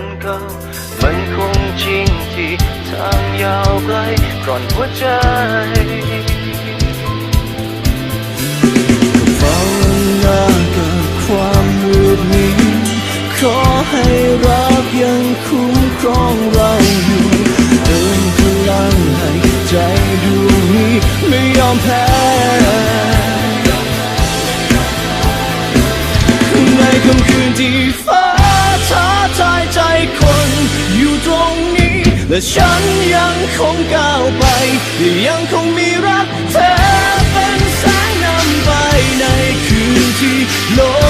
ันก่ามันคงจริงที่ทางยาวไกลกร่อนหัวใจเฝ้าหน้ากับความมืดมิดขอให้รักยังคุ้มครองเราอยู่เติมพลังให้ใจดูนี้ไม่ยอมแพ้ในค่ำคืนที่ฟ้า และฉันยังคงก้าวไป ยังคงมีรักเธอเป็นแสงนำไปในคืนที่โลก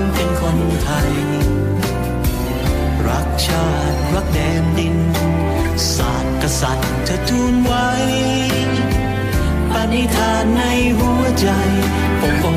ความเป็นคนไทย รักชาติรักแดนดิน ศาสตร์กษัตริย์เธอทูลไว้ ปณิธานในหัวใจปกป้อง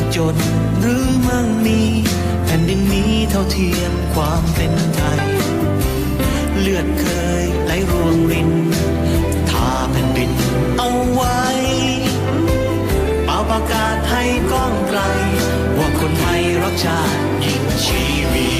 จะจนหรือมั่งมีแผ่นดินนี้เท่าเทียมความเป็นไทย เลือดเคยไหลรวงรินทาแผ่นดินเอาไว้เป่าประกาศให้ก้องไกลว่าคนไทยรักชาติยิ่งชีวีจ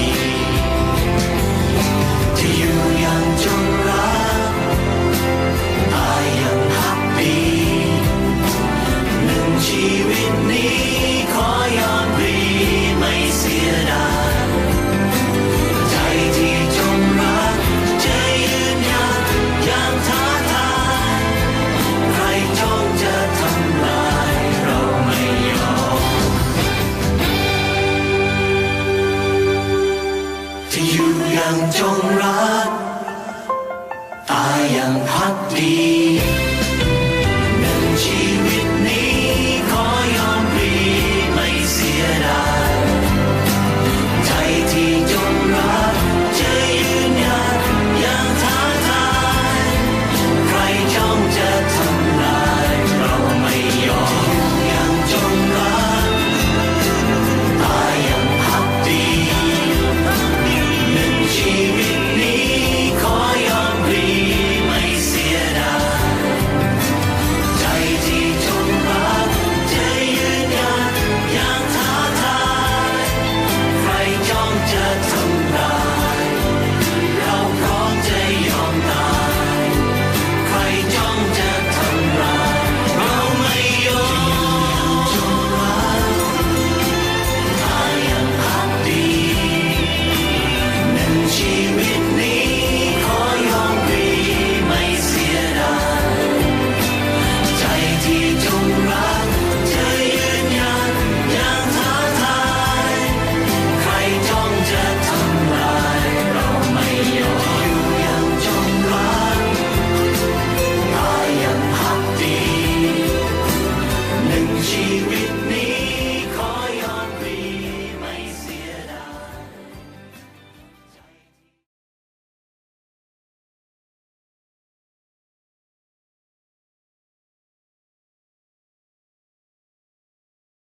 อย่างจงรัก ตายอย่างพักดี